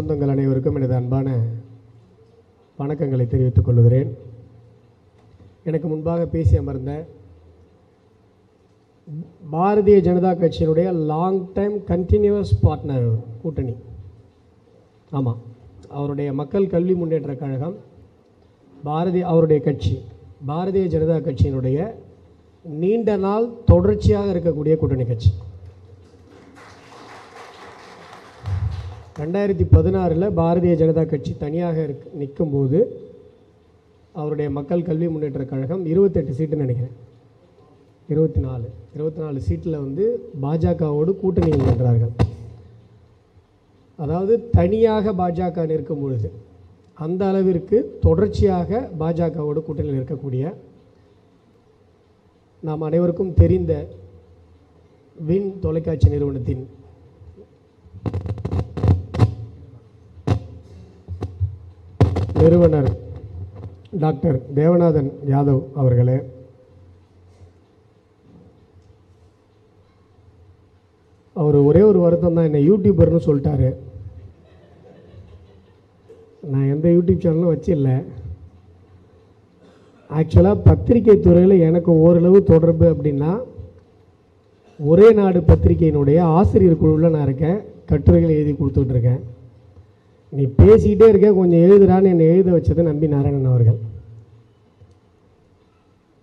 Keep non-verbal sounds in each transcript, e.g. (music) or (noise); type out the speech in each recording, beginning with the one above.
சொந்தங்கள் அனைவருக்கும் எனது அன்பான வணக்கங்களை தெரிவித்துக் கொள்கிறேன். எனக்கு முன்பாக பேசி அமர்ந்த பாரதிய ஜனதா கட்சியினுடைய லாங் டைம் கண்டினியூவஸ் பார்ட்னர் கூட்டணி. ஆமாம் அவருடைய மக்கள் கல்வி முன்னேற்ற கழகம் பாரதிய அவருடைய கட்சி பாரதிய ஜனதா கட்சியினுடைய நீண்ட நாள் தொடர்ச்சியாக இருக்கக்கூடிய கூட்டணி கட்சி. ரெண்டாயிரத்தி பதினாறில் பாரதிய ஜனதா கட்சி தனியாக இருக் நிற்கும்போது அவருடைய மக்கள் கல்வி முன்னேற்ற கழகம் இருபத்தெட்டு சீட்டுன்னு நினைக்கிறேன். இருபத்தி நாலு இருபத்தி நாலு சீட்டில் வந்து பாஜகவோடு கூட்டணி நின்றார்கள். அதாவது தனியாக பாஜக நிற்கும் பொழுது அந்த அளவிற்கு தொடர்ச்சியாக பாஜகவோடு கூட்டணியில் இருக்கக்கூடிய நாம் அனைவருக்கும் தெரிந்த வின் தொலைக்காட்சி நிறுவனத்தின் நிறுவனர் டாக்டர் தேவநாதன் யாதவ் அவர்களே. அவர் ஒரே ஒரு வருத்தம் தான் என்னை யூடியூபர்னு சொல்லிட்டாரு. நான் எந்த யூடியூப் சேனலும் வச்சில்லை. ஆக்சுவலாக பத்திரிகை துறையில் எனக்கு ஓரளவு தொடர்பு அப்படின்னா ஒரே நாடு பத்திரிகையினுடைய ஆசிரியர் குழுவில் நான் இருக்கேன் கட்டுரைகள் எழுதி கொடுத்துட்ருக்கேன் நீ பேசிக்கிட்டே இருக்க கொஞ்சம் எழுதுறான்னு என்னை எழுத வச்சது நம்பி நாராயணன் அவர்கள்.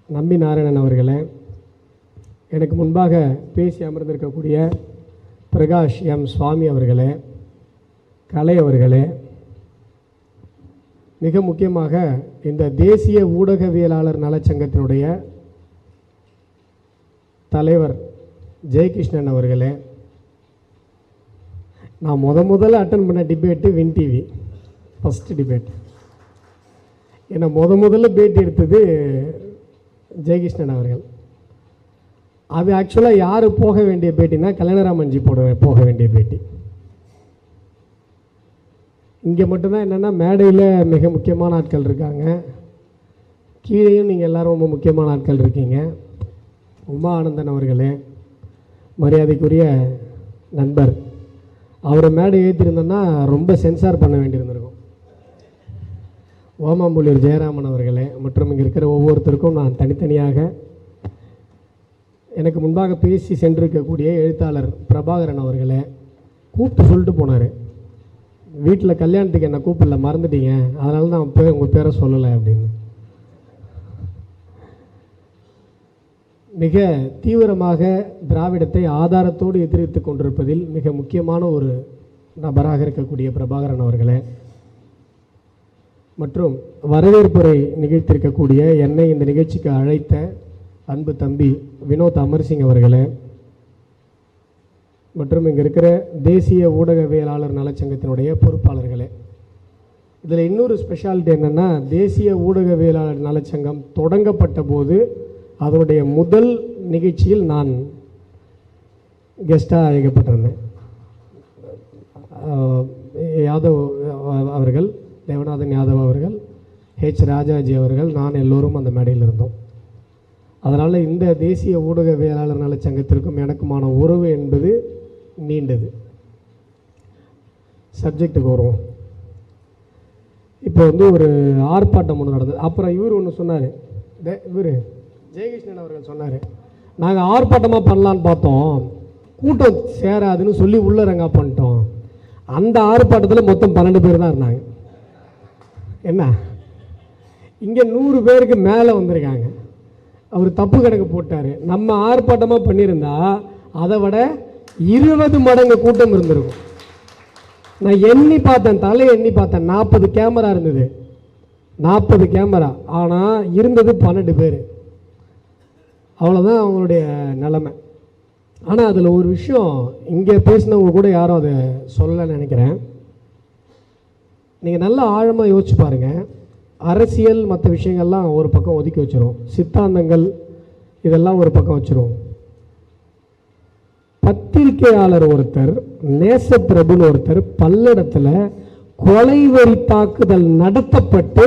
நம்பி நாராயணன் அவர்களே எனக்கு முன்பாக பேசி அமர்ந்திருக்கக்கூடிய பிரகாஷ் எம் சுவாமி அவர்களே கலை அவர்களே மிக முக்கியமாக இந்த தேசிய ஊடகவியலாளர் நலச்சங்கத்தினுடைய தலைவர் ஜெயகிருஷ்ணன் அவர்களே நான் முத முதல்ல அட்டன் பண்ண debate win TV first debate என்னை முத முதல்ல பேட்டி எடுத்தது ஜெயகிருஷ்ணன் அவர்கள். அது ஆக்சுவலாக யார் போக வேண்டிய பேட்டினா கல்யாணராமன்ஜி போட போக வேண்டிய பேட்டி. இங்கே மட்டும்தான் என்னென்னா மேடையில் மிக முக்கியமான ஆட்கள் இருக்காங்க. கீழேயும் நீங்கள் எல்லோரும் ரொம்ப முக்கியமான ஆட்கள் இருக்கீங்க. உமா ஆனந்தன் அவர்களே மரியாதைக்குரிய நண்பர். அவரை மேடை ஏற்றிருந்தோன்னா ரொம்ப சென்சார் பண்ண வேண்டியிருந்திருக்கும். ஓமாம்புலியூர் ஜெயராமன் அவர்களே மற்றும் இங்கே இருக்கிற ஒவ்வொருத்தருக்கும் நான் தனித்தனியாக எனக்கு முன்பாக பேசி சென்றிருக்கக்கூடிய எழுத்தாளர் பிரபாகரன் அவர்களே கூப்பிட்டு சொல்லிட்டு போனார். வீட்டில் கல்யாணத்துக்கு என்னை கூப்பிடல மறந்துட்டீங்க. அதனால தான் உங்கள் பேரை சொல்லலை அப்படின்னு. மிக தீவிரமாக திராவிடத்தை ஆதாரத்தோடு எதிர்த்து கொண்டிருப்பதில் மிக முக்கியமான ஒரு நபராக இருக்கக்கூடிய பிரபாகரன் அவர்களே. மற்றும் வரவேற்புரை நிகழ்த்திருக்கக்கூடிய என்னை இந்த நிகழ்ச்சிக்கு அழைத்த அன்பு தம்பி வினோத் அமர்சிங் அவர்களே. மற்றும் இங்கே இருக்கிற தேசிய ஊடகவியலாளர் நலச்சங்கத்தினுடைய பொறுப்பாளர்களே. இதில் இன்னொரு ஸ்பெஷாலிட்டி என்னென்னா தேசிய ஊடகவியலாளர் நலச்சங்கம் தொடங்கப்பட்ட போது அதனுடைய முதல் நிகழ்ச்சியில் நான் கெஸ்ட்டாக அழைக்கப்பட்டிருந்தேன். யாதவ் அவர்கள் தேவநாதன் யாதவ் அவர்கள் ஹெச் ராஜாஜி அவர்கள் நான் எல்லோரும் அந்த மேடையில் இருந்தோம். அதனால் இந்த தேசிய ஊடகவியலாளர் நலச்சங்கத்திற்கும் எனக்குமான உறவு என்பது நீண்டது. சப்ஜெக்ட்டுக்கு வருவோம். இப்போ வந்து ஒரு ஆர்ப்பாட்டம் ஒன்று நடந்தது. அப்புறம் இவர் ஒன்று சொன்னார். இவர் ஜெயகிருஷ்ணன் அவர்கள் சொன்னார் நாங்கள் ஆர்ப்பாட்டமாக பண்ணலான்னு பார்த்தோம். கூட்டம் சேராதுன்னு சொல்லி உள்ளரங்கா பண்ணிட்டோம். அந்த ஆர்ப்பாட்டத்தில் மொத்தம் பன்னெண்டு பேர் தான் இருந்தாங்க. என்ன? இங்கே நூறு பேருக்கு மேலே வந்திருக்காங்க. அவர் தப்பு கணக்கு போட்டார். நம்ம ஆர்ப்பாட்டமாக பண்ணியிருந்தா அதை விட இருபது மடங்கு கூட்டம் இருந்திருக்கும். நான் எண்ணி பார்த்தேன் தலை எண்ணி பார்த்தேன். நாற்பது கேமரா இருந்தது. நாற்பது கேமரா. ஆனால் இருந்தது பன்னெண்டு பேர். அவ்வளோதான் அவங்களுடைய நிலைமை. ஆனால் அதில் ஒரு விஷயம் இங்கே பேசினவங்க கூட யாரும் அதை சொல்லலைன்னு நினைக்கிறேன். நீங்கள் நல்லா ஆழமாக யோசிச்சு பாருங்கள் அரசியல் மற்ற விஷயங்கள்லாம் ஒரு பக்கம் ஒதுக்கி வச்சிரும். சித்தாந்தங்கள் இதெல்லாம் ஒரு பக்கம் வச்சிரும். பத்திரிகையாளர் ஒருத்தர் நேசப்பிரபுன்னு ஒருத்தர் பல்லடத்தில் கொலைவெறி தாக்குதல் நடத்தப்பட்டு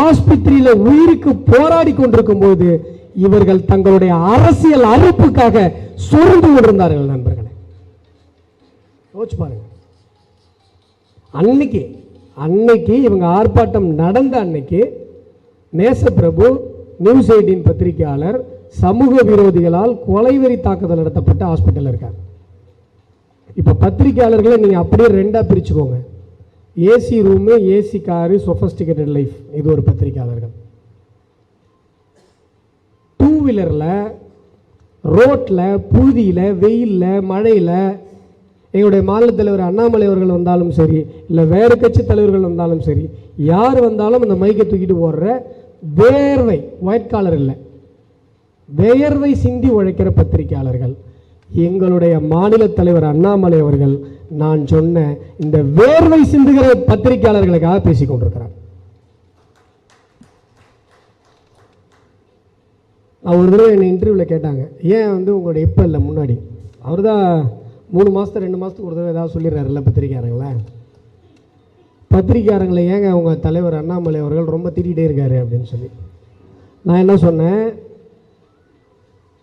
ஆஸ்பத்திரியில் உயிருக்கு போராடி கொண்டிருக்கும் போது இவர்கள் தங்களுடைய அரசியல் அறுப்புக்காக சுரண்டு கொண்டிருந்தார்கள் நண்பர்களே. யோசிச்சு பாருங்க. அன்னைக்கு அன்னைக்கு இவங்க ஆர்ப்பாட்டம் நடந்த அன்னைக்கு நேசப்பிரபு நியூஸ் எயிட்டின் பத்திரிகையாளர் சமூக விரோதிகளால் கொலைவெறி தாக்குதல் நடத்தப்பட்ட ஹாஸ்பிட்டல் இருக்கார். இப்போ பத்திரிகையாளர்களை நீங்கள் அப்படியே ரெண்டாக பிரிச்சுக்கோங்க. AC room AC car sophisticated life இது ஒரு பத்திரிகையாளர்கள். வீலரில் ரோட்டில் புழுதியில் வெயிலில் மழையில் எங்களுடைய மாநில தலைவர் அண்ணாமலை அவர்கள் வந்தாலும் சரி இல்லை வேறு கட்சி தலைவர்கள் வந்தாலும் சரி யார் வந்தாலும் அந்த மைக்கை தூக்கிட்டு போடுற வேர்வை ஒயிட் காலர் இல்லை. வேர்வை சிந்தி உழைக்கிற பத்திரிகையாளர்கள். எங்களுடைய மாநில தலைவர் அண்ணாமலை அவர்கள் நான் சொன்ன இந்த வேர்வை சிந்துகிற பத்திரிகையாளர்களுக்காக பேசிக்கொண்டிருக்கிறார் கொண்டிருக்கிறார் நான் ஒரு தடவை என்னை இன்டர்வியூவில் கேட்டாங்க. ஏன் வந்து உங்களோட இப்போ இல்லை முன்னாடி? அவர் தான் மூணு மாதத்து ரெண்டு மாதத்துக்கு ஒரு தடவை ஏதாவது சொல்லிடுறாருல்ல பத்திரிக்கையாரங்களே. பத்திரிக்கையாரங்களை ஏங்க அவங்க தலைவர் அண்ணாமலை அவர்கள் ரொம்ப திட்டிகிட்டே இருக்காரு அப்படின்னு சொல்லி. நான் என்ன சொன்னேன்?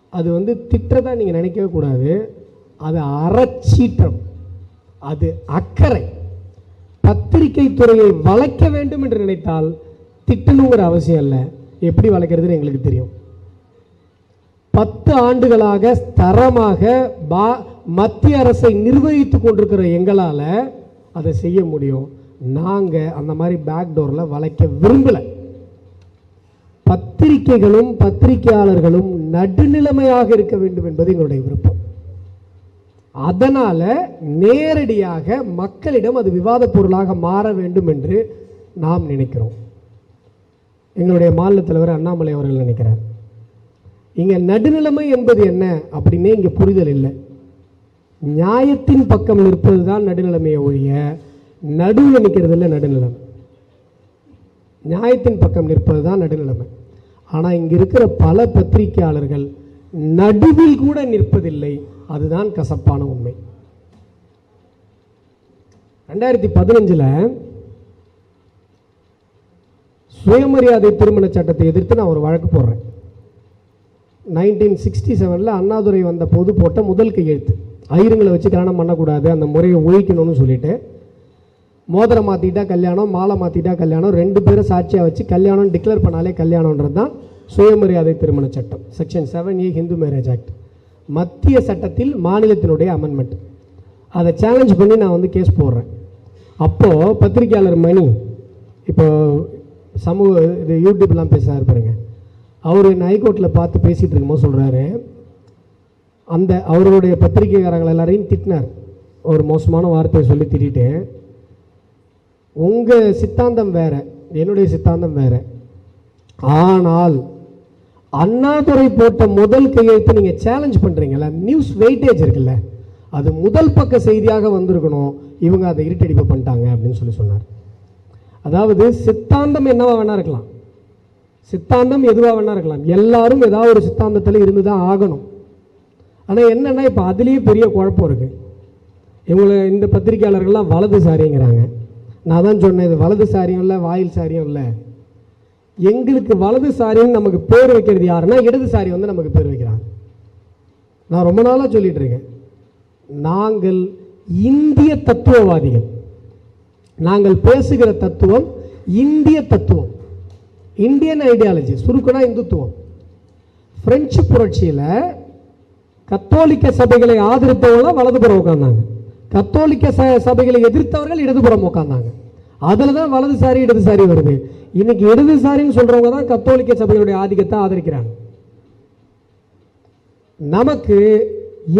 அது வந்து திட்டதா நீங்கள் நினைக்கவே கூடாது. அது அறச்சீற்றம். அது அக்கறை. பத்திரிகை துறையை வளைக்க வேண்டும் என்று நினைத்தால் திட்டணுங்கிற அவசியம் இல்லை. எப்படி வளைக்கிறதுன்னு எங்களுக்கு தெரியும். பத்து ஆண்டுகளாக தரமாக பா மத்திய அரசை நிர்வகித்துக் கொண்டிருக்கிற எங்களால் அதை செய்ய முடியும். நாங்கள் அந்த மாதிரி பேக் டோரில் வளைக்க விரும்பலை. பத்திரிகைகளும் பத்திரிகையாளர்களும் நடுநிலைமையாக இருக்க வேண்டும் என்பது எங்களுடைய விருப்பம். அதனால் நேரடியாக மக்களிடம் அது விவாத பொருளாக மாற வேண்டும் என்று நாம் நினைக்கிறோம். எங்களுடைய மாநில தலைவர் அண்ணாமலை அவர்கள் நினைக்கிறார். இங்கே நடுநிலைமை என்பது என்ன? அப்படின்னே இங்கே புரிதல் இல்லை. நியாயத்தின் பக்கம் நிற்பது தான் நடுநிலைமையை ஒழிய நடுவில் நிற்கிறது இல்லை நடுநிலைமை. நியாயத்தின் பக்கம் நிற்பது தான் நடுநிலைமை. ஆனால் இங்கே இருக்கிற பல பத்திரிகையாளர்கள் நடுவில் கூட நிற்பதில்லை. அதுதான் கசப்பான உண்மை. ரெண்டாயிரத்தி பதினஞ்சில் சுயமரியாதை திருமண சட்டத்தை எதிர்த்து நான் ஒரு வழக்கு போடுறேன். நைன்டீன் சிக்ஸ்டி செவனில் அண்ணாதுரை வந்த போது போட்ட முதல் கையெழுத்து. ஐயருங்களை வச்சு கல்யாணம் பண்ணக்கூடாது அந்த முறையை ஒழிக்கணும்னு சொல்லிட்டு. மோதிரம் மாற்றிட்டா கல்யாணம் மாலை மாற்றிட்டா கல்யாணம் ரெண்டு பேரும் சாட்சியாக வச்சு கல்யாணம் டிக்ளேர் பண்ணாலே கல்யாணன்றது தான் சுயமரியாதை திருமண சட்டம். Section seven A Hindu marriage act மத்திய சட்டத்தில் மாநிலத்தினுடைய அமெண்ட்மெண்ட் அதை சேலஞ்ச் பண்ணி நான் வந்து கேஸ் போடுறேன். அப்போது பத்திரிகையாளர் மணி இப்போ சமூக இது யூடியூப்லாம் பேசுகிறாரு பாருங்கள் அவர் என்னை ஹைகோர்ட்டில் பார்த்து பேசிகிட்டு இருக்கும்போது சொல்கிறாரு அந்த அவர்களுடைய பத்திரிகைக்காரங்கள் எல்லாரையும் திட்டினார். ஒரு மோசமான வார்த்தையை சொல்லி திட்டிட்டு உங்கள் சித்தாந்தம் வேறு என்னுடைய சித்தாந்தம் வேறு. ஆனால் அண்ணாதுரை போட்ட முதல் கையெழுத்து நீங்கள் சேலஞ்ச் பண்ணுறீங்களா நியூஸ் வெயிட்டேஜ் இருக்குல்ல அது முதல் பக்க செய்தியாக வந்திருக்கணும். இவங்க அதை இருட்டடிப்பு பண்ணிட்டாங்க அப்படின்னு சொல்லி சொன்னார். அதாவது சித்தாந்தம் என்னவா வேணா இருக்கலாம். சித்தாந்தம் எதுவாக வேணா இருக்கலாம். எல்லாரும் ஏதாவது ஒரு சித்தாந்தத்தில் இருந்து தான் ஆகணும். ஆனால் என்னென்னா இப்போ அதுலேயே பெரிய குழப்பம் இருக்குது இவங்களை இந்த பத்திரிகையாளர்கள்லாம் வலதுசாரிங்கிறாங்க நான் தான் சொன்னேன் இது வலதுசாரியும் இல்லை வாயில் சாரியும் இல்லை. எங்களுக்கு வலதுசாரின்னு நமக்கு பேர் வைக்கிறது யாருன்னா இடதுசாரி வந்து நமக்கு பேர் வைக்கிறாங்க. நான் ரொம்ப நாளாக சொல்லிகிட்ருக்கேன் இருக்கேன். நாங்கள் இந்திய தத்துவவாதிகள். நாங்கள் பேசுகிற தத்துவம் இந்திய தத்துவம். இந்தியன் ஐடியாலஜி சுருக்கனா இந்துத்துவம். பிரெஞ்சு புரட்சியில் கத்தோலிக்க சபைகளை ஆதரித்தவங்களாம் வலதுபுறம் உட்காந்தாங்க கத்தோலிக்க ச சபைகளை எதிர்த்தவர்கள் இடதுபுறம் உட்கார்ந்தாங்க. அதில் தான் வலதுசாரி இடதுசாரி வருது. இன்னைக்கு இடதுசாரின்னு சொல்றவங்க தான் கத்தோலிக்க சபைகளுடைய ஆதிக்கத்தை ஆதரிக்கிறாங்க. நமக்கு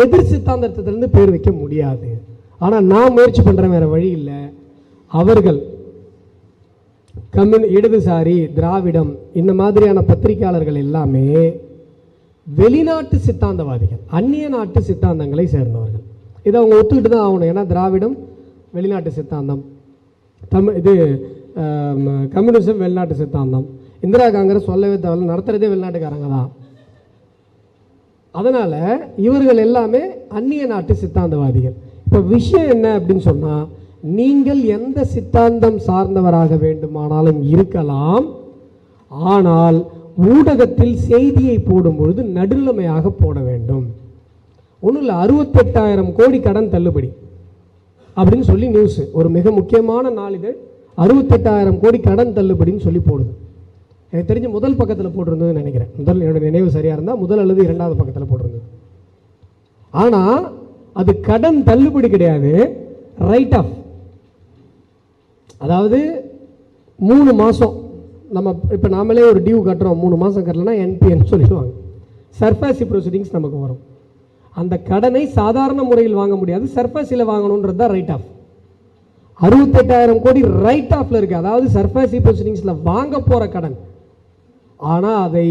எதிர் சித்தாந்தத்திலிருந்து பேர் வைக்க முடியாது. ஆனால் நான் முயற்சி பண்ணுறேன் வேறு வழி இல்லை. அவர்கள் கம்யூன் இடதுசாரி திராவிடம் இந்த மாதிரியான பத்திரிகையாளர்கள் எல்லாமே வெளிநாட்டு சித்தாந்தவாதிகள் அந்நிய நாட்டு சித்தாந்தங்களை சேர்ந்தவர்கள். இதை அவங்க ஒத்துக்கிட்டு தான் ஆகணும். ஏன்னா திராவிடம் வெளிநாட்டு சித்தாந்தம் தமிழ் இது கம்யூனிசம் வெளிநாட்டு சித்தாந்தம். இந்திரா காங்கிரஸ் சொல்லவே தேவையில்ல நடத்துகிறதே வெளிநாட்டுக்காரங்க தான். அதனால் இவர்கள் எல்லாமே அந்நிய நாட்டு சித்தாந்தவாதிகள். இப்போ விஷயம் என்ன அப்படின்னு சொன்னால் நீங்கள் எந்த சித்தாந்தம் சார்ந்தவராக வேண்டுமானாலும் இருக்கலாம். ஆனால் ஊடகத்தில் செய்தியை போடும் பொழுது நடுநிலைமையாக போட வேண்டும். ஒன்றும் இல்லை அறுபத்தெட்டாயிரம் கோடி கடன் தள்ளுபடி அப்படின்னு சொல்லி நியூஸ் ஒரு மிக முக்கியமான நாளிதழ் அறுபத்தெட்டாயிரம் கோடி கடன் தள்ளுபடின்னு சொல்லி போடுது. எனக்கு தெரிஞ்ச முதல் பக்கத்தில் போட்டிருந்ததுன்னு நினைக்கிறேன். முதல் என்னோட நினைவு சரியாக இருந்தால் முதல் அல்லது இரண்டாவது பக்கத்தில் போட்டிருந்தது. ஆனால் அது கடன் தள்ளுபடி கிடையாது. ரைட் ஆஃப் அதாவது மூணு மாதம் நம்ம இப்போ நாமளே ஒரு டியூ கட்டுறோம். மூணு மாதம் கட்டலைன்னா என்பிஎன் சொல்லிடுவாங்க. சர்ஃபாசி ப்ரொசீடிங்ஸ் நமக்கு வரும். அந்த கடனை சாதாரண முறையில் வாங்க முடியாது. சர்ஃபாசியில் வாங்கணுன்றது தான் ரைட் ஆஃப் அறுபத்தெட்டாயிரம் கோடி ரைட் ஆஃப்ல இருக்குது அதாவது சர்ஃபாசி ப்ரொசீடிங்ஸில் வாங்க போகிற கடன். ஆனால் அதை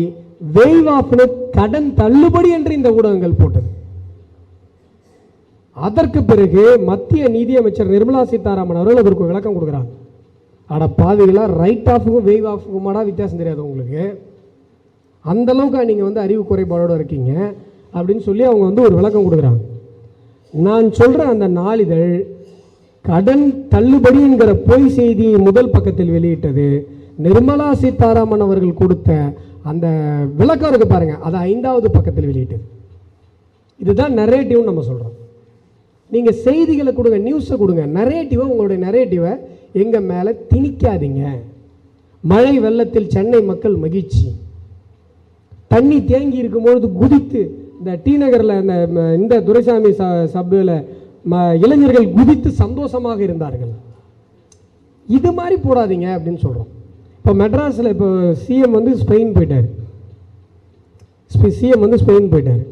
வெய்வ் ஆஃப்னு கடன் தள்ளுபடி என்று இந்த ஊடகங்கள் போட்டது. அதற்கு பிறகு மத்திய நிதியமைச்சர் நிர்மலா சீதாராமன் அவர்கள் அதற்கு விளக்கம் கொடுக்குறாங்க அட பாவிகளா ரைட் ஆஃபுக்கும் வெய்வ் ஆஃபுக்குமாடா வித்தியாசம் தெரியாது உங்களுக்கு. அந்தளவுக்கு நீங்கள் வந்து அறிவு குறைபாடோடு இருக்கீங்க அப்படின்னு சொல்லி அவங்க வந்து ஒரு விளக்கம் கொடுக்குறாங்க. நான் சொல்கிற அந்த நாளிதழ் கடன் தள்ளுபடி என்கிற பொய் செய்தியை முதல் பக்கத்தில் வெளியிட்டது. நிர்மலா சீதாராமன் அவர்கள் கொடுத்த அந்த விளக்கம் இருக்கு பாருங்கள் அதை ஐந்தாவது பக்கத்தில் வெளியிட்டது. இதுதான் நரேட்டிவ்னு நம்ம சொல்கிறோம் நீங்கள் செய்திகளை கொடுங்க நியூஸை கொடுங்க. நரேட்டிவை உங்களுடைய நரேட்டிவை எங்கள் மேலே திணிக்காதீங்க. மழை வெள்ளத்தில் சென்னை மக்கள் மகிழ்ச்சி. தண்ணி தேங்கி இருக்கும்பொழுது குதித்து இந்த டி நகரில் இந்த ம- இந்த துரைசாமி ச சபையில் ம இளைஞர்கள் குதித்து சந்தோஷமாக இருந்தார்கள். இது மாதிரி போடாதீங்க அப்படின்னு சொல்கிறோம் இப்போ மெட்ராஸில் இப்போ சிஎம் வந்து ஸ்பெயின் போயிட்டார். சிஎம் வந்து ஸ்பெயின் போயிட்டார்.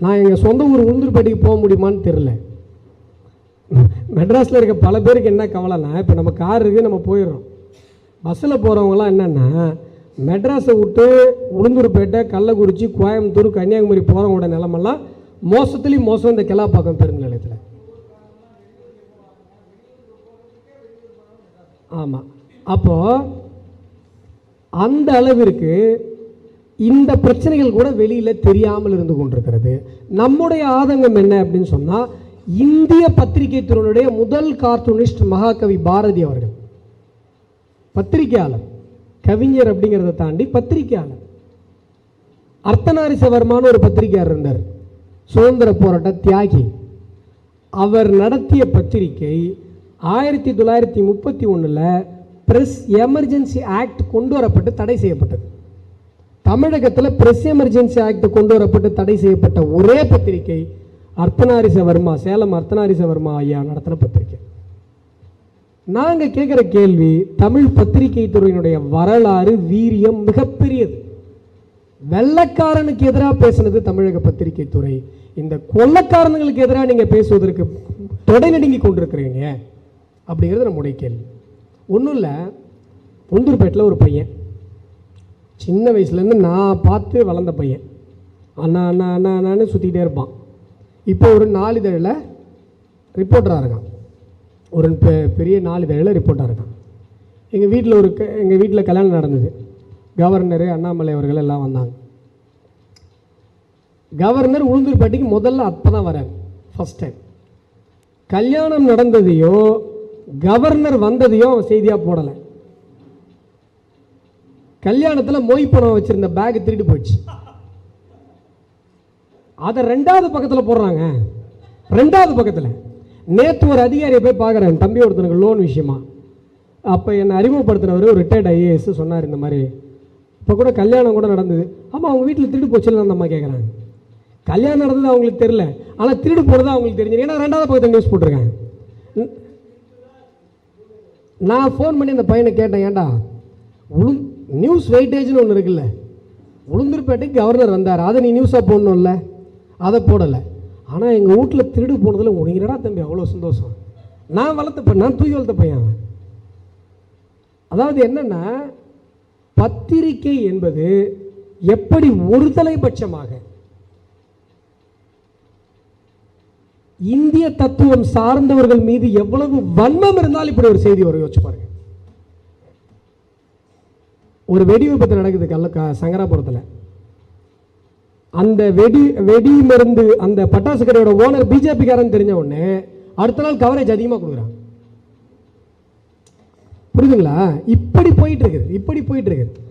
நான் எங்கள் சொந்த ஊர் உளுந்தூர்பேட்டைக்கு போக முடியுமான்னு தெரில மெட்ராஸில் இருக்க பல பேருக்கு என்ன கவலைன்னா இப்போ நம்ம கார் இருக்குது நம்ம போயிடுறோம். பஸ்ஸில் போகிறவங்களாம் என்னென்னா மெட்ராஸை விட்டு உளுந்தூர்பேட்டை கள்ளக்குறிச்சி கோயம்புத்தூர் கன்னியாகுமரி போகிறவங்களோட நிலமெல்லாம் மோசத்துலேயும் மோசம் இந்த கிளாப்பாக்கம் பேருந்து நிலையத்தில். ஆமாம் அப்போது அந்த அளவிற்கு இந்த பிரச்சனைகள் கூட வெளியில் தெரியாமல் இருந்து கொண்டிருக்கிறது. நம்முடைய ஆதங்கம் என்ன அப்படின்னு சொன்னால் இந்திய பத்திரிகை துறையினுடைய முதல் கார்ட்டூனிஸ்ட் மகாகவி பாரதி அவர்கள். பத்திரிகையாளர். கவிஞர் அப்படிங்கிறத தாண்டி பத்திரிகையாளர். அர்த்தநாரிசவர்மான்னு ஒரு பத்திரிகையாளர் இருந்தார். சுதந்திர போராட்ட தியாகி. அவர் நடத்திய பத்திரிகை ஆயிரத்தி தொள்ளாயிரத்தி முப்பத்தி ஒன்றில் பிரஸ் எமர்ஜென்சி ஆக்ட் கொண்டு வரப்பட்டு தடை செய்யப்பட்டது. தமிழகத்தில் ப்ரெஸ் எமர்ஜென்சி ஆக்ட் கொண்டு வரப்பட்டு தடை செய்யப்பட்ட ஒரே பத்திரிகை அர்த்தநாரிசவர்மா சேலம் அர்த்தநாரிசவர்மா ஐயா நடத்தின பத்திரிகை நாங்கள் கேட்குற கேள்வி தமிழ் பத்திரிகை துறையினுடைய வரலாறு வீரியம் மிகப்பெரியது. வெள்ளக்காரனுக்கு எதிராக பேசுனது தமிழக பத்திரிகை துறை. இந்த கொள்ளக்காரனுங்களுக்கு எதிராக நீங்கள் பேசுவதற்கு தொடை நடுங்கி கொண்டிருக்கிறீங்க அப்படிங்கிறது நம்முடைய கேள்வி. ஒன்றும் இல்லை உளுந்தூர்பேட்டில் ஒரு பையன். சின்ன வயசுலேருந்து நான் பார்த்து வளர்ந்த பையன். அண்ணா அண்ணா அண்ணா அண்ணான்னு சுற்றிக்கிட்டே இருப்பான். இப்போ ஒரு நாளிதழில் ரிப்போர்ட்டராக இருக்கான். ஒரு பெ- பெரிய நாளிதழில் ரிப்போர்ட்டாக இருக்கான். எங்கள் வீட்டில் ஒரு எங்கள் வீட்டில் கல்யாணம் நடந்தது. கவர்னரு அண்ணாமலை அவர்கள் எல்லாம் வந்தாங்க. கவர்னர் உளுந்தூர்பேட்டைக்கு முதல்ல அப்போ தான் வரார் ஃபஸ்ட் டைம் கல்யாணம் நடந்ததையோ கவர்னர் வந்ததையோ அவன் செய்தியாக போடலை. கல்யாணத்தில் மொய் பணம் வச்சிருந்த பேக் திருட்டு போயிடுச்சு. அதை ரெண்டாவது பக்கத்தில் போடுறாங்க. ரெண்டாவது பக்கத்தில். நேற்று ஒரு அதிகாரியை போய் பார்க்குறேன். தம்பி ஒருத்தனுக்கு லோன் விஷயமா. அப்போ என்னை அறிமுகப்படுத்தினவர் ஒரு ரிட்டையர்ட் ஐஏஎஸ் சொன்னார் இந்த மாதிரி. இப்போ கூட கல்யாணம் கூட நடந்தது. ஆமாம் அவங்க வீட்டில் திருடு போச்சுன்னு அந்த அம்மா கேட்குறாங்க கல்யாணம் நடந்தது அவங்களுக்கு தெரில ஆனால் திருடு போனது அவங்களுக்கு தெரிஞ்சது. ஏன்னா ரெண்டாவது பக்கத்தில் நியூஸ் போட்டிருக்காங்க. நான் ஃபோன் பண்ணி அந்த பையனை கேட்டேன் ஏன்டா உளுந் நியூஸ் வெயிட்டேஜ்னு ஒன்று இருக்குல்ல. உளுந்தூர்பேட்டைக்கு கவர்னர் வந்தார். அதை நீ நியூஸாக போடணும்ல. அதை போடலை. ஆனால் எங்கள் வீட்டில் திருடு போனதில் உனக்கு தம்பி அவ்வளோ சந்தோஷம்? நான் வளர்த்த பையன் நான் தூக்கி வளர்த்த பையன் அவன். அதாவது என்னன்னா பத்திரிகை என்பது எப்படி ஒருதலைபட்சமாக இந்திய தத்துவம் சார்ந்தவர்கள் மீது எவ்வளவு வன்மம் இருந்தால் இப்படி ஒரு செய்தி வரும் யோசிச்சு பாருங்க. ஒரு வெடி விபத்து நடக்குது கள்ள க- சங்கராபுரத்தில். அந்த வெடி வெடி மருந்து அந்த பட்டாசு கடையோட ஓனர் பிஜேபிக்காரன் தெரிஞ்ச உடனே அடுத்த நாள் கவரேஜ் அதிகமாக கொடுக்குறாங்க புரியுதுங்களா இப்படி போயிட்டு இருக்குது இப்படி போயிட்டு இருக்குது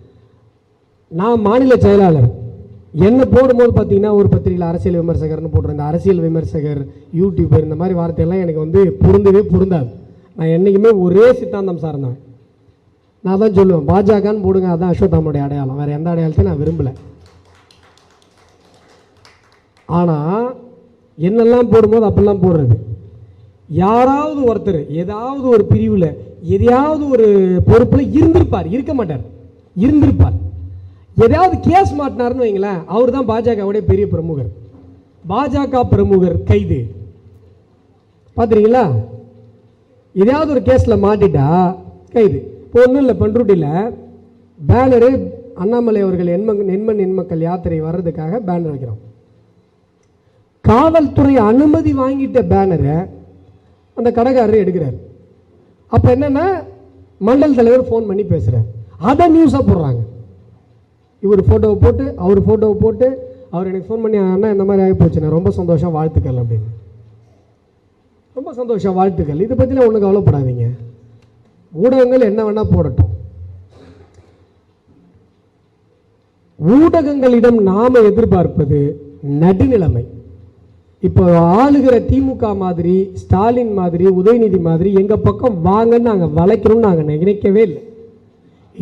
நான் மாநில செயலாளர். என்ன போடும்போது பார்த்தீங்கன்னா ஒரு பத்திரிகையில் அரசியல் விமர்சகர்னு போடுற இந்த அரசியல் விமர்சகர் யூடியூபர் இந்த மாதிரி வார்த்தையெல்லாம் எனக்கு வந்து பொருந்தவே பொருந்தாது. நான் என்றைக்குமே ஒரே சித்தாந்தம் சார்ந்தேன் நான் தான் சொல்லுவேன் பாஜகன்னு போடுங்க அதான் அஸ்வத்தாமனுடைய அடையாளம். வேறு எந்த அடையாளத்தையும் நான் விரும்பலை. ஆனால் என்னெல்லாம் போடும்போது அப்பெல்லாம் போடுறது? யாராவது ஒருத்தர் ஏதாவது ஒரு பிரிவில் எதையாவது ஒரு பொறுப்பில் இருந்திருப்பார் இருக்க மாட்டார். இருந்திருப்பார். எதையாவது கேஸ் மாட்டினாருன்னு வைங்களேன் அவர் தான் பாஜகவுடைய பெரிய பிரமுகர். பாஜக பிரமுகர் கைது. பார்த்துறீங்களா எதையாவது ஒரு கேஸில் மாட்டிட்டா கைது. இப்போ ஒன்றும் இல்லை பண்ருட்டியில் பேனரு அண்ணாமலை அவர்கள் எண்ம எண்மன் எண்மக்கள் யாத்திரை வர்றதுக்காக பேனர் வைக்கிறோம். காவல்துறை அனுமதி வாங்கிட்ட பேனரை அந்த கடைக்காரர் எடுக்கிறார். அப்போ என்னென்னா மண்டல் தலைவர் ஃபோன் பண்ணி பேசுகிறார் அதை நியூஸாக போடுறாங்க. இவர் ஃபோட்டோவை போட்டு அவர் ஃபோட்டோவை போட்டு அவர் எனக்கு ஃபோன் பண்ணி அண்ணா இந்த மாதிரி ஆகி போச்சுண்ணே ரொம்ப சந்தோஷம். வாழ்த்துக்கள் அப்படின்னு. ரொம்ப சந்தோஷம். வாழ்த்துக்கள். இதை பற்றிலாம் ஒன்றும் கவலைப்படாதீங்க. ஊடகங்கள் என்ன வேணால் போடட்டும். ஊடகங்களிடம் நாம எதிர்பார்ப்பது நடுநிலைமை. இப்போ ஆளுகிற திமுக மாதிரி ஸ்டாலின் மாதிரி உதயநிதி மாதிரி எங்கள் பக்கம் வாங்கன்னு நாங்கள் வளைக்கணும்னு நாங்கள் நினைக்கவே இல்லை.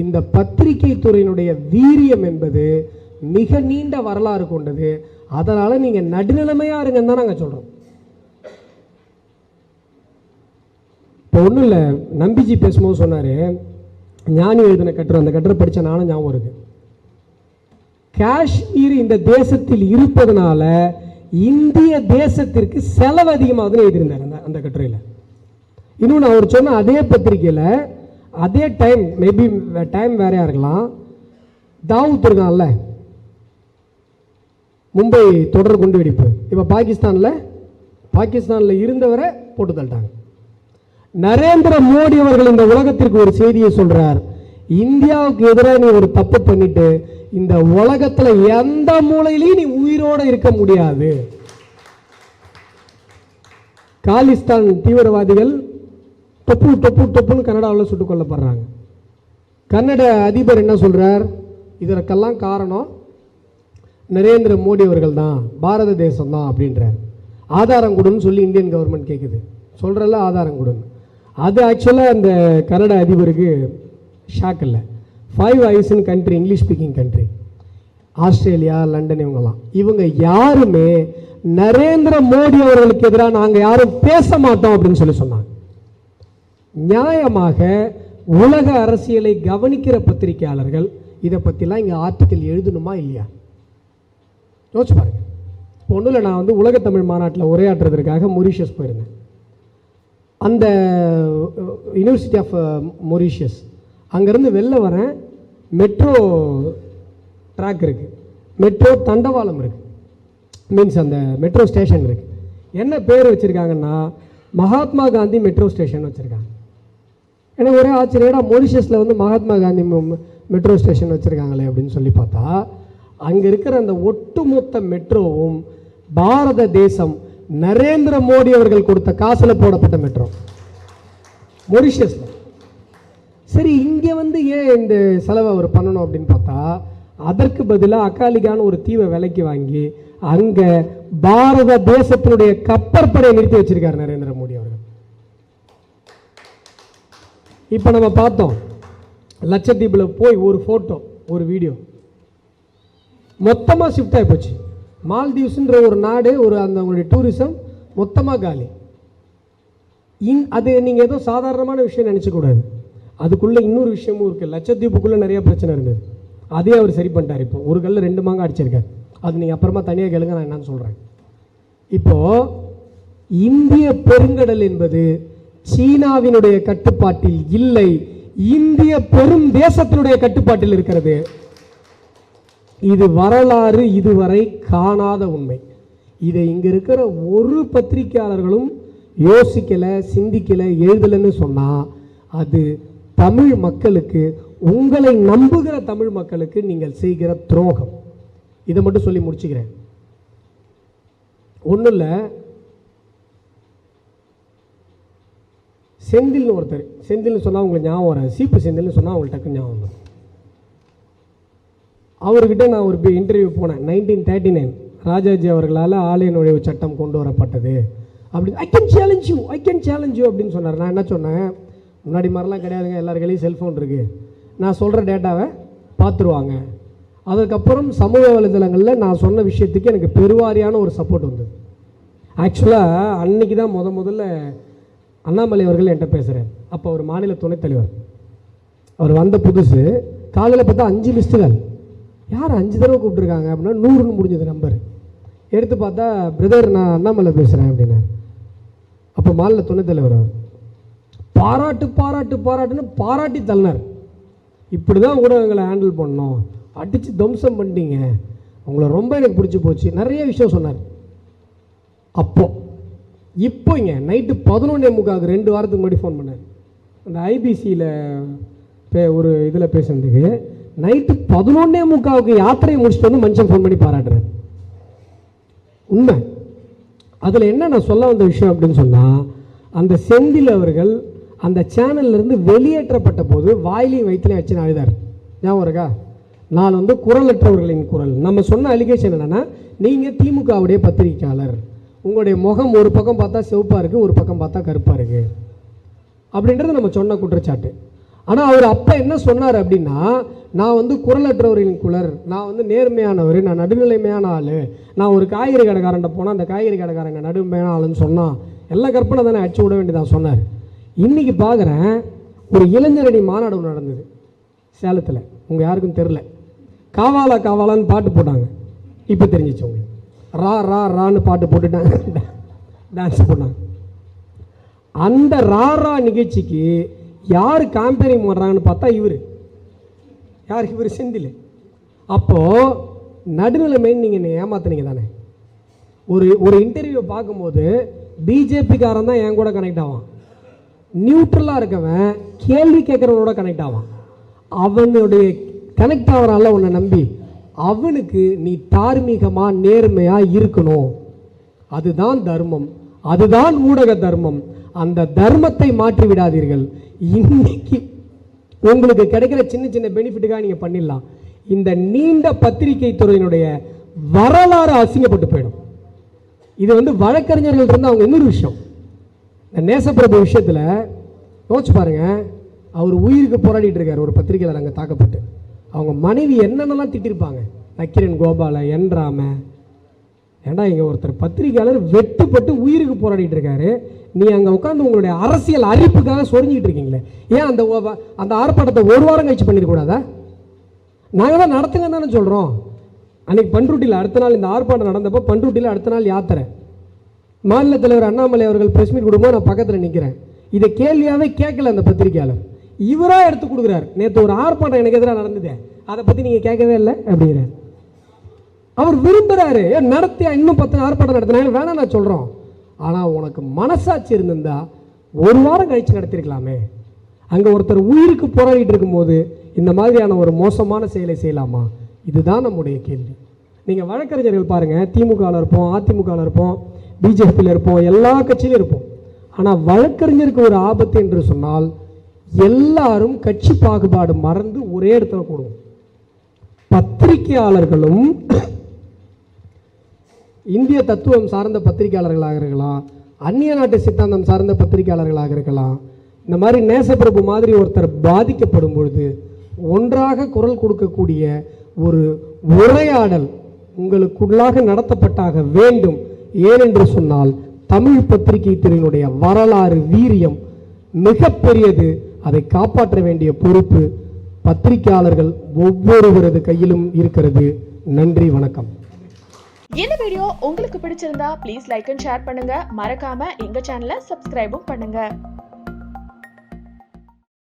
இந்த பத்திரிகை துறையினுடைய வீரியம் என்பது மிக நீண்ட வரலாறு கொண்டது. அதனால் நீங்கள் நடுநிலைமையா இருங்கன்னு தான் நாங்கள் சொல்கிறோம் இப்போ ஒன்றும் இல்லை நம்பிஜி பேசும்போது சொன்னார் ஞானி எழுதின கட்டுரை அந்த கட்டுரை படித்த நானும் ஞாபகம் இருக்கு. காஷ்மீர் இந்த தேசத்தில் இருப்பதனால இந்திய தேசத்திற்கு செலவு அதிகமாகுதுன்னு எழுதியிருந்தார் அந்த அந்த கட்டுரையில். இன்னொன்று அவர் சொன்ன அதே பத்திரிகையில் அதே டைம் மேபி டைம் வேறையாக இருக்கலாம். தாவூத் இருக்கான்ல. மும்பை தொடர் குண்டு வெடிப்பு இப்போ பாகிஸ்தானில் பாகிஸ்தானில் இருந்தவரை போட்டு தள்ளிட்டாங்க. நரேந்திர மோடி அவர்கள் இந்த உலகத்திற்கு ஒரு செய்தியை சொல்கிறார் இந்தியாவுக்கு எதிராக நீ ஒரு தப்பு பண்ணிட்டு இந்த உலகத்துல எந்த மூலையிலையும் நீ உயிரோட இருக்க முடியாது. காலிஸ்தான் தீவிரவாதிகள் தொப்பு தொப்பு தொப்புன்னு கனடாவில் சுட்டுக் கொல்லப்படுறாங்க. கன்னட அதிபர் என்ன சொல்றார்? இதற்கெல்லாம் காரணம் நரேந்திர மோடி அவர்கள் தான் பாரத தேசம் தான் அப்படின்றார். ஆதாரம் கொடுன்னு சொல்லி இந்தியன் கவர்மெண்ட் கேட்குது சொல்கிறல்ல ஆதாரம் கொடுன்னு. அது ஆக்சுவலாக அந்த கன்னட அதிபருக்கு ஷாக் இல்லை. Five eyes country English speaking country Australia London இவங்கெல்லாம். இவங்க யாருமே நரேந்திர மோடி அவர்களுக்கு எதிராக நாங்கள் யாரும் பேச மாட்டோம் அப்படின்னு சொல்லி சொன்னாங்க. நியாயமாக உலக அரசியலை கவனிக்கிற பத்திரிகையாளர்கள் இதை பற்றிலாம் இங்கே ஆர்டிக்கல் எழுதணுமா இல்லையா? யோசிச்சு பாருங்க. ஒன்றும் இல்லை நான் வந்து உலகத்தமிழ் மாநாட்டில் உரையாற்றுறதுக்காக மொரிஷியஸ் போயிருந்தேன். அந்த யூனிவர்சிட்டி ஆஃப் மொரிஷியஸ் அங்கேருந்து வெளில வரேன் மெட்ரோ ட்ராக் இருக்குது மெட்ரோ தண்டவாளம் இருக்குது மீன்ஸ் அந்த மெட்ரோ ஸ்டேஷன் இருக்குது என்ன பேர் வச்சுருக்காங்கன்னா மகாத்மா காந்தி மெட்ரோ ஸ்டேஷன் வச்சுருக்காங்க. எனக்கு ஒரே ஆச்சரியடா மொரிஷியஸில் வந்து மகாத்மா காந்தி மெட்ரோ ஸ்டேஷன் வச்சுருக்காங்களே அப்படின்னு சொல்லி பார்த்தா அங்கே இருக்கிற அந்த ஒட்டுமொத்த மெட்ரோவும் பாரத தேசம் நரேந்திர மோடி அவர்கள் கொடுத்த காசில் போடப்பட்ட மெட்ரோ மொரிஷியஸில். சரி இங்கே வந்து ஏன் இந்த செலவை அவர் பண்ணணும் அப்படின்னு பார்த்தா அதற்கு பதிலாக அக்காலிக்கான ஒரு தீவை விலைக்கு வாங்கி அங்கே பாரத தேசத்தினுடைய கப்பற்படையை நிறுத்தி வச்சிருக்காரு நரேந்திர மோடி அவர்கள். இப்போ நம்ம பார்த்தோம் லட்சத்தீவில் போய் ஒரு ஃபோட்டோ ஒரு வீடியோ மொத்தமாக ஷிஃப்ட் ஆகி போச்சு. மால்தீவ்ஸுன்ற ஒரு நாடு ஒரு அந்த உங்களுடைய டூரிசம் மொத்தமாக காலி. இன் அது நீங்கள் ஏதோ சாதாரணமான விஷயம் நினச்சக்கூடாது அதுக்குள்ளே இன்னொரு விஷயமும் இருக்குது லட்சத்தீவுக்குள்ளே நிறைய பிரச்சனை இருந்தது அதே அவர் சரி பண்ணிட்டார் இப்போ. ஒரு கல்லில் ரெண்டு மாங்க அடிச்சிருக்காரு. அது நீங்கள் அப்புறமா தனியாக கேளுங்க நான் என்னன்னு சொல்கிறேன் இப்போது இந்திய பெருங்கடல் என்பது சீனாவினுடைய கட்டுப்பாட்டில் இல்லை. இந்திய பெரும் தேசத்தினுடைய கட்டுப்பாட்டில் இருக்கிறது. இது வரலாறு இதுவரை காணாத உண்மை. இதை இங்கே இருக்கிற ஒரு பத்திரிகையாளர்களும் யோசிக்கலை சிந்திக்கலை எழுதலைன்னு சொன்னால் அது தமிழ் மக்களுக்கு உங்களை நம்புகிற தமிழ் மக்களுக்கு நீங்கள் செய்கிற துரோகம். இதை மட்டும் சொல்லி முடிச்சுக்கிறேன். ஒன்றும் இல்லை. செந்தில்னு ஒருத்தர் செந்தில்னு சொன்னால் உங்களுக்கு ஞாபகம் வராது. சீப்பு செந்தில்னு சொன்னால் அவங்களுக்கு டக்குன்னு ஞாபகம் வரும் அவர்கிட்ட நான் ஒரு இன்டர்வியூ போனேன் நைன்டீன் தேர்ட்டி நைன் ராஜாஜி அவர்களால் ஆலய நுழைவு சட்டம் கொண்டு வரப்பட்டது. அப்படி I can challenge you I can challenge you அப்படின்னு சொன்னார். நான் என்ன சொன்னேன்? முன்னாடி மாதிரிலாம் கிடையாதுங்க. எல்லார் கையிலையும் செல்ஃபோன் இருக்குது நான் சொல்கிற டேட்டாவை பார்த்துருவாங்க. அதுக்கப்புறம் சமூக வலைதளங்களில் நான் சொன்ன விஷயத்துக்கு எனக்கு பெருவாரியான ஒரு சப்போர்ட் வந்தது. ஆக்சுவலாக அன்னைக்கு தான் முத முதல்ல அண்ணாமலை அவர்கள் என்கிட்ட பேசுகிறார் அப்போ அவர் மாநில துணைத் தலைவர். அவர் வந்த புதுசு காலையில் பார்த்தா அஞ்சு மிஸ்டுகள் யார் அஞ்சு தடவை கூப்பிட்டுருக்காங்க அப்படின்னா நூறுன்னு முடிஞ்சது நம்பர் எடுத்து பார்த்தா பிரதர் நான் அண்ணாமலை பேசுகிறேன் அப்படின்னாரு. அப்போ மாநில துணைத் தலைவர் அவர். பாராட்டு பாராட்டு பாராட்டுன்னு பாராட்டி தள்ளினார். இப்படி தான் ஊடகங்களை ஹேண்டில் பண்ணோம் அடித்து தம்சம் பண்ணிட்டீங்க. உங்களை ரொம்ப எனக்கு பிடிச்சி போச்சு. நிறைய விஷயம் சொன்னார். அப்போ இப்போங்க நைட்டு பதினொன்னே முக்காவுக்கு ரெண்டு வாரத்துக்கு முன்னாடி ஃபோன் பண்ணார். அந்த ஐபிசியில் பே ஒரு இதில் பேசுனதுக்கு நைட்டு பதினொன்னே முக்காவுக்கு யாத்திரையை முடிச்சுட்டு வந்து மனுஷன் ஃபோன் பண்ணி பாராட்டுறாரு. உண்மை. அதில் என்ன நான் சொல்ல வந்த விஷயம் அப்படின்னு சொன்னால் அந்த செந்தில் அவர்கள் அந்த சேனல்ல இருந்து வெளியேற்றப்பட்ட போது வாயிலையும் வயிற்றுலையும் வச்சு அழுதார் ஞாபகம் இருக்கா நான் வந்து குரலற்றவர்களின் குரல். நம்ம சொன்ன அலிகேஷன் என்னென்னா நீங்கள் திமுகவுடைய பத்திரிகையாளர். உங்களுடைய முகம் ஒரு பக்கம் பார்த்தா சிவப்பாக இருக்குது ஒரு பக்கம் பார்த்தா கருப்பாக இருக்குது அப்படின்றது நம்ம சொன்ன குற்றச்சாட்டு. ஆனால் அவர் அப்போ என்ன சொன்னார் அப்படின்னா நான் வந்து குரலற்றவர்களின் குளர் நான் வந்து நேர்மையானவர் நான் நடுநிலைமையான ஆள். நான் ஒரு காய்கறி கடைக்காரன்ட்ட போனால் அந்த காய்கறி கடைக்காரங்க நடுமையான ஆளுன்னு சொன்னால் எல்லா கற்பனை தானே அடிச்சு விட வேண்டியதான் சொன்னார். இன்னைக்கு பார்க்குறேன் ஒரு இளைஞரணி மாநாடு நடந்தது சேலத்தில். உங்கள் யாருக்கும் தெரில காவாலா காவாலான்னு பாட்டு போட்டாங்க. இப்போ தெரிஞ்சிச்சு உங்களுக்கு. ரா ரா ரான்னு பாட்டு போட்டுட்டாங்க டான்ஸ் (laughs) போட்டாங்க. அந்த ரா ரா நிகழ்ச்சிக்கு யார் காம்பேரிங் பண்ணுறாங்கன்னு பார்த்தா இவர். யார்? இவர் செந்தில். அப்போது நடுநிலைமைன்னு நீங்கள் என்னை ஏமாத்துனீங்க தானே. ஒரு ஒரு இன்டர்வியூ பார்க்கும்போது பிஜேபிக்காரன் தான் என் கூட கனெக்ட் ஆவான். நியூட்ரலாக இருக்கவன் கேள்வி கேட்குறவனோட கனெக்ட் ஆவான். அவனுடைய கனெக்ட் ஆகிறான்ல உன்னை நம்பி. அவனுக்கு நீ தார்மீகமாக நேர்மையாக இருக்கணும். அதுதான் தர்மம். அதுதான் ஊடக தர்மம். அந்த தர்மத்தை மாற்றி விடாதீர்கள். இன்னைக்கு உங்களுக்கு கிடைக்கிற சின்ன சின்ன பெனிஃபிட்டுக்காக நீங்கள் பண்ணிடலாம். இந்த நீண்ட பத்திரிகை துறையினுடைய வரலாறு அசிங்கப்பட்டு போயிடும். இது வந்து வழக்கறிஞர்கள் இருந்து அவங்க இன்னொரு விஷயம். இந்த நேசப்பிரபு விஷயத்தில் யோசிச்சு பாருங்க. அவர் உயிருக்கு போராடிட்டு இருக்கார் ஒரு பத்திரிகையில் அங்கே தாக்கப்பட்டு. அவங்க மனைவி என்னென்னலாம் திட்டிருப்பாங்க? நக்கிரன் கோபால என் ராம ஏண்டா இங்கே ஒருத்தர் பத்திரிகையாளர் வெட்டுப்பட்டு உயிருக்கு போராடிட்டு இருக்காரு? நீ அங்கே உட்காந்து உங்களுடைய அரசியல் அறிப்புக்காக சொரிஞ்சிக்கிட்டு இருக்கீங்களே. ஏன் அந்த அந்த ஆர்ப்பாட்டத்தை ஒரு வாரம் கழிச்சு பண்ணிடக்கூடாதா நாங்கள் தான் நடத்துங்க தானே சொல்கிறோம் அன்னைக்கு பண்ருட்டியில் அடுத்த நாள் இந்த ஆர்ப்பாட்டம் நடந்தப்போ பண்ருட்டியில் அடுத்த நாள் யாத்திரை. மாநில தலைவர் அண்ணாமலை அவர்கள் பிரஸ் மீட் கொடுக்கும்போது நான் பக்கத்தில் நிற்கிறேன் இதை கேள்வியாகவே கேட்கல அந்த பத்திரிகையாளர். இவராக எடுத்து கொடுக்குறாரு. நேற்று ஒரு ஆர்ப்பாட்டம் எனக்கு எதிராக நடந்ததே. அதை பற்றி நீங்கள் கேட்கவே இல்லை அப்படிங்கிறார். அவர் விரும்புகிறாரு ஏன் நடத்தியா? இன்னும் பத்து ஆர்ப்பாட்டம் நடத்தினாங்க. வேணாம் நான் சொல்கிறோம் ஆனால் உனக்கு மனசாட்சி இருந்திருந்தா ஒரு வாரம் கழிச்சு நடத்திருக்கலாமே. அங்கே ஒருத்தர் உயிருக்கு போராடிட்டு இருக்கும்போது இந்த மாதிரியான ஒரு மோசமான செயலை செய்யலாமா? இதுதான் நம்முடைய கேள்வி. நீங்கள் வழக்கறிஞர்கள் பாருங்கள் திமுகவில் இருப்போம் அதிமுகவில் இருப்போம். பிஜேபியில் இருப்போம் எல்லா கட்சியிலும் இருப்போம். ஆனால் வழக்கறிஞருக்கு ஒரு ஆபத்து என்று சொன்னால் எல்லாரும் கட்சி பாகுபாடு மறந்து ஒரே இடத்துல கூடுவோம். பத்திரிகையாளர்களும் இந்திய தத்துவம் சார்ந்த பத்திரிகையாளர்களாக இருக்கலாம் அந்நிய நாட்டு சித்தாந்தம் சார்ந்த பத்திரிகையாளர்களாக இருக்கலாம் இந்த மாதிரி நேசப்பிரபு மாதிரி ஒருத்தர் பாதிக்கப்படும் பொழுது ஒன்றாக குரல் கொடுக்கக்கூடிய ஒரு உரையாடல் உங்களுக்குள்ளாக நடத்தப்பட்டாக வேண்டும் ஏனென்று சொன்னால் தமிழ் பத்திரிகை துறையினுடைய வரலாறு வீரியம் மிகப்பெரியது. அதை காப்பாற்ற வேண்டிய பொறுப்பு பத்திரிகையாளர்கள் ஒவ்வொருவரது கையிலும் இருக்கிறது. நன்றி வணக்கம். இந்த வீடியோ உங்களுக்கு பிடிச்சிருந்தா ப்ளீஸ் லைக் அண்ட் ஷேர் பண்ணுங்க. மறக்காம எங்க சேனலை சப்ஸ்கிரைபும் பண்ணுங்க.